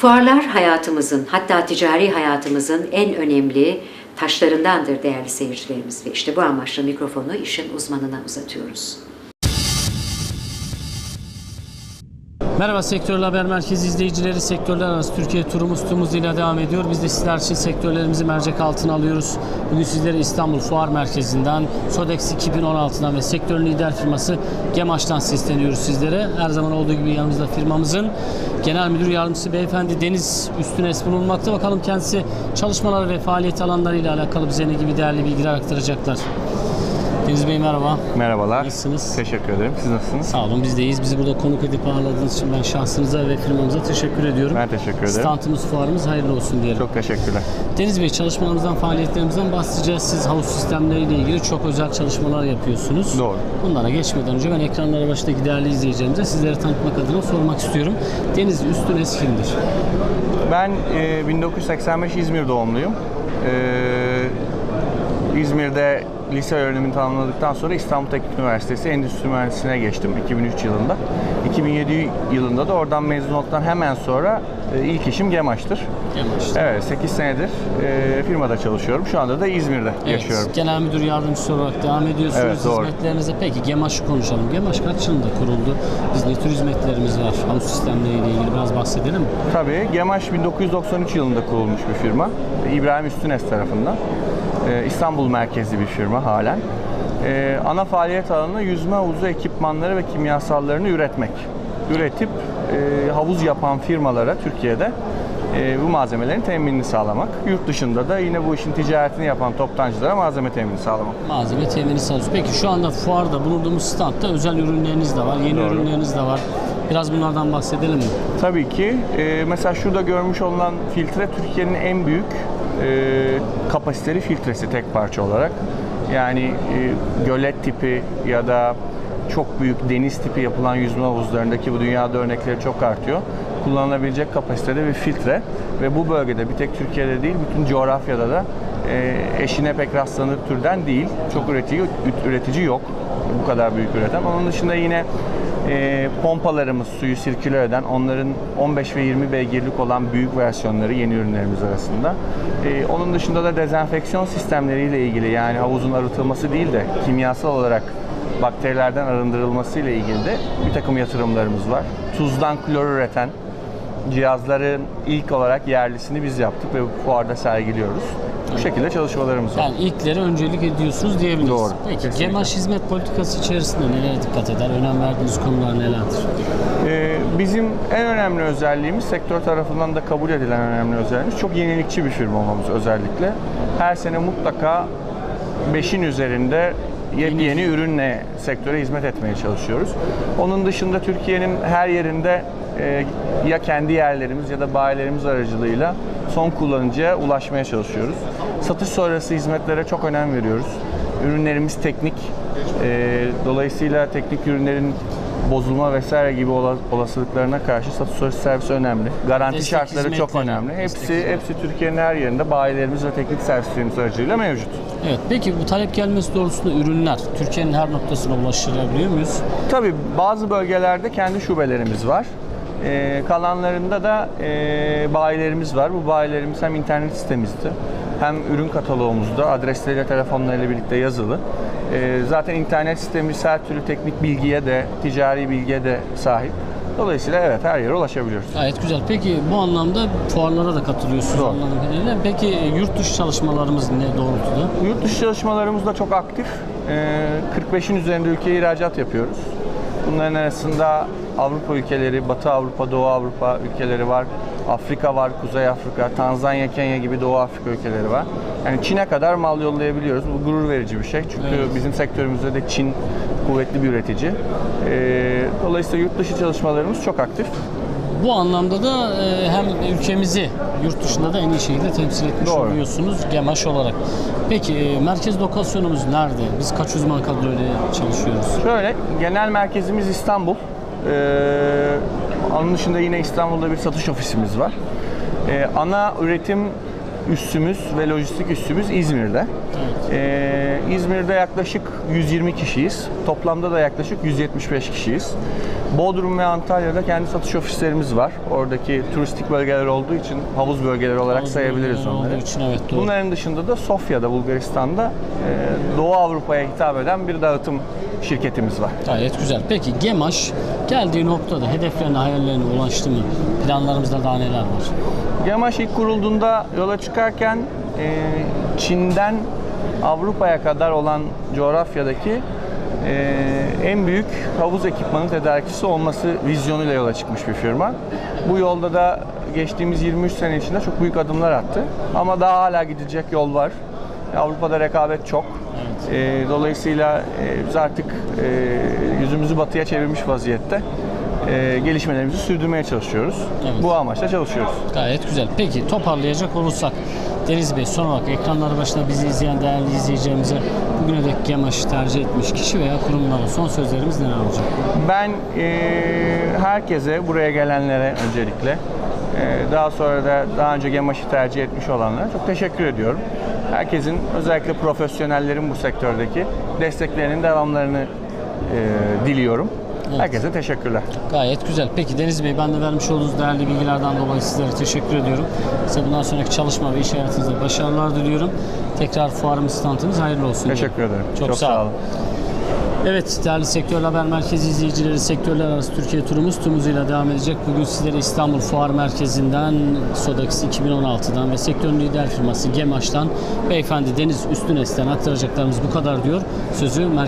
Fuarlar hayatımızın, hatta ticari hayatımızın en önemli taşlarındandır değerli seyircilerimiz ve işte bu amaçla mikrofonu işin uzmanına uzatıyoruz. Merhaba Sektörel Haber Merkezi izleyicileri. Sektörler arası Türkiye turumuz tüm hızıyla devam ediyor. Biz de sizler için sektörlerimizi mercek altına alıyoruz. Bugün sizlere İstanbul Fuar Merkezi'nden, Sodex 2016'dan ve sektörün lider firması Gemaş'tan sesleniyoruz sizlere. Her zaman olduğu gibi yanımızda firmamızın Genel Müdür Yardımcısı Beyefendi Deniz Üstünes bulunmakta. Bakalım kendisi çalışmaları ve faaliyet alanlarıyla alakalı bize ne gibi değerli bilgiler aktaracaklar. Deniz Bey merhaba. Merhabalar. Nasılsınız? Teşekkür ederim. Siz nasılsınız? Sağ olun biz deyiz. Bizi burada konuk edip ağırladığınız için ben şahsınıza ve firmamıza teşekkür ediyorum. Ben teşekkür ederim. Standımız, fuarımız hayırlı olsun diyelim. Çok teşekkürler. Deniz Bey çalışmalarımızdan, faaliyetlerimizden bahsedeceğiz. Siz havuz sistemleriyle ilgili çok özel çalışmalar yapıyorsunuz. Doğru. Bunlara geçmeden önce ben ekranlara başındaki değerli izleyicilerimize sizleri tanıtmak adına sormak istiyorum. Deniz Üstünes kimdir? Ben e, 1985 İzmir doğumluyum. E, İzmir'de lise öğrenimini tamamladıktan sonra İstanbul Teknik Üniversitesi Endüstri Mühendisliğine geçtim 2003 yılında. 2007 yılında da oradan mezun olduktan hemen sonra e, ilk işim Gemaş'tır. Gemaş'ta. Evet 8 senedir e, firmada çalışıyorum. Şu anda da İzmir'de yaşıyorum. Genel Müdür Yardımcısı olarak devam ediyorsunuz Evet, doğru. hizmetlerinize. Peki Gemaş'ı konuşalım. Gemaş kaç yılında kuruldu? Biz ne tür hizmetlerimiz var? Havuz sistemleriyle ilgili biraz bahsedelim mi? Tabii Gemaş 1993 yılında kurulmuş bir firma. İbrahim Üstünes tarafından. Ee, İstanbul merkezli bir firma halen. Ee, ana faaliyet alanı yüzme havuzu ekipmanları ve kimyasallarını üretmek. Üretip e, havuz yapan firmalara Türkiye'de e, bu malzemelerin teminini sağlamak. Yurt dışında da yine bu işin ticaretini yapan toptancılara malzeme temini sağlamak. Malzeme temini sağlıyorsunuz. Peki şu anda fuarda bulunduğumuz standta özel ürünleriniz de var, yeni Doğru. ürünleriniz de var. Biraz bunlardan bahsedelim mi? Tabii ki. Ee, mesela şurada görmüş olunan filtre Türkiye'nin en büyük e, kapasiteli filtresi tek parça olarak. Yani e, gölet tipi ya da çok büyük deniz tipi yapılan yüzme havuzlarındaki bu dünyada örnekleri çok artıyor. Kullanılabilecek kapasitede bir filtre ve bu bölgede bir tek Türkiye'de değil bütün coğrafyada da e, eşine pek rastlanır türden değil. Çok üretici, üretici yok bu kadar büyük üreten. Onun dışında yine e, pompalarımız suyu sirküle eden, onların 15 ve 20 beygirlik olan büyük versiyonları yeni ürünlerimiz arasında. E, onun dışında da dezenfeksiyon sistemleriyle ilgili yani havuzun arıtılması değil de kimyasal olarak bakterilerden arındırılması ile ilgili de bir takım yatırımlarımız var. Tuzdan klor üreten cihazların ilk olarak yerlisini biz yaptık ve bu fuarda sergiliyoruz. Bu şekilde çalışmalarımız var. Yani ilklere öncelik ediyorsunuz diyebiliriz. Doğru, Peki kesinlikle. Gemaş hizmet politikası içerisinde nelere dikkat eder? Önem verdiğiniz konular nelerdir? Ee, bizim en önemli özelliğimiz, sektör tarafından da kabul edilen önemli özelliğimiz çok yenilikçi bir firma olmamız özellikle. Her sene mutlaka 5'in üzerinde yepyeni ürünle sektöre hizmet etmeye çalışıyoruz. Onun dışında Türkiye'nin her yerinde e, ya kendi yerlerimiz ya da bayilerimiz aracılığıyla son kullanıcıya ulaşmaya çalışıyoruz. Satış sonrası hizmetlere çok önem veriyoruz. Ürünlerimiz teknik. E, dolayısıyla teknik ürünlerin bozulma vesaire gibi ola- olasılıklarına karşı satış sonrası servisi önemli. Garanti Destek şartları çok önemli. Hepsi hizmetleri. hepsi Türkiye'nin her yerinde bayilerimiz ve teknik servislerimiz aracılığıyla mevcut. Evet. Peki bu talep gelmesi doğrultusunda ürünler Türkiye'nin her noktasına ulaştırabiliyor muyuz? Tabii bazı bölgelerde kendi şubelerimiz var. Ee, kalanlarında da e, bayilerimiz var. Bu bayilerimiz hem internet sitemizde hem ürün kataloğumuzda adresleriyle telefonlarıyla birlikte yazılı. Ee, zaten internet sitemiz her türlü teknik bilgiye de ticari bilgiye de sahip. Dolayısıyla evet her yere ulaşabiliyoruz. Gayet güzel. Peki bu anlamda fuarlara da katılıyorsunuz Doğru. anladığım kadarıyla. Peki e, yurt dışı çalışmalarımız ne doğrultuda? Yurt dışı çalışmalarımız da çok aktif. Ee, 45'in üzerinde ülkeye ihracat yapıyoruz. Bunların arasında Avrupa ülkeleri, Batı Avrupa, Doğu Avrupa ülkeleri var. Afrika var, Kuzey Afrika, Tanzanya, Kenya gibi Doğu Afrika ülkeleri var. Yani Çin'e kadar mal yollayabiliyoruz. Bu gurur verici bir şey. Çünkü Evet. bizim sektörümüzde de Çin kuvvetli bir üretici. Ee, dolayısıyla yurt dışı çalışmalarımız çok aktif. Bu anlamda da e, hem ülkemizi yurt dışında da en iyi şekilde temsil etmiş Doğru. oluyorsunuz Gemaş olarak. Peki e, merkez lokasyonumuz nerede? Biz kaç uzman kadroyla çalışıyoruz? Şöyle, genel merkezimiz İstanbul. Ee, onun dışında yine İstanbul'da bir satış ofisimiz var. Ee, ana üretim üssümüz ve lojistik üssümüz İzmir'de. Ee, İzmir'de yaklaşık 120 kişiyiz. Toplamda da yaklaşık 175 kişiyiz. Bodrum ve Antalya'da kendi satış ofislerimiz var. Oradaki turistik bölgeler olduğu için havuz bölgeleri olarak Havuz sayabiliriz bölgeleri onları. olduğu için evet, doğru. Bunların dışında da Sofya'da, Bulgaristan'da e, Doğu Avrupa'ya hitap eden bir dağıtım şirketimiz var. Gayet güzel. Peki Gemaş geldiği noktada hedeflerine, hayallerine ulaştı mı? Planlarımızda daha neler var? Gemaş ilk kurulduğunda yola çıkarken e, Çin'den Avrupa'ya kadar olan coğrafyadaki e, en büyük havuz ekipmanı tedarikçisi olması vizyonuyla yola çıkmış bir firma. Bu yolda da geçtiğimiz 23 sene içinde çok büyük adımlar attı. Ama daha hala gidecek yol var. Avrupa'da rekabet çok. E, dolayısıyla e, biz artık e, yüzümüzü batıya çevirmiş vaziyette e, gelişmelerimizi sürdürmeye çalışıyoruz. Evet. Bu amaçla çalışıyoruz. Gayet güzel. Peki toparlayacak olursak Deniz Bey son olarak ekranları başında bizi izleyen değerli izleyicilerimize bugüne dek Gemaş'ı tercih etmiş kişi veya kurumlara son sözlerimiz neler olacak? Ben e, herkese, buraya gelenlere öncelikle, e, daha sonra da daha önce Gemaş'ı tercih etmiş olanlara çok teşekkür ediyorum. Herkesin, özellikle profesyonellerin bu sektördeki desteklerinin devamlarını e, diliyorum. Herkese teşekkürler. Gayet güzel. Peki Deniz Bey ben de vermiş olduğunuz değerli bilgilerden dolayı sizlere teşekkür ediyorum. Size bundan sonraki çalışma ve iş hayatınızda başarılar diliyorum. Tekrar fuarımız standınız hayırlı olsun. Teşekkür diyorum. ederim. Çok, sağ olun. Evet değerli Sektör Haber Merkezi izleyicileri sektörler arası Türkiye turumuz tüm hızıyla devam edecek. Bugün sizlere İstanbul Fuar Merkezi'nden Sodax 2016'dan ve sektörün lider firması Gemaş'tan beyefendi Deniz Üstünes'ten aktaracaklarımız bu kadar diyor. Sözü merkez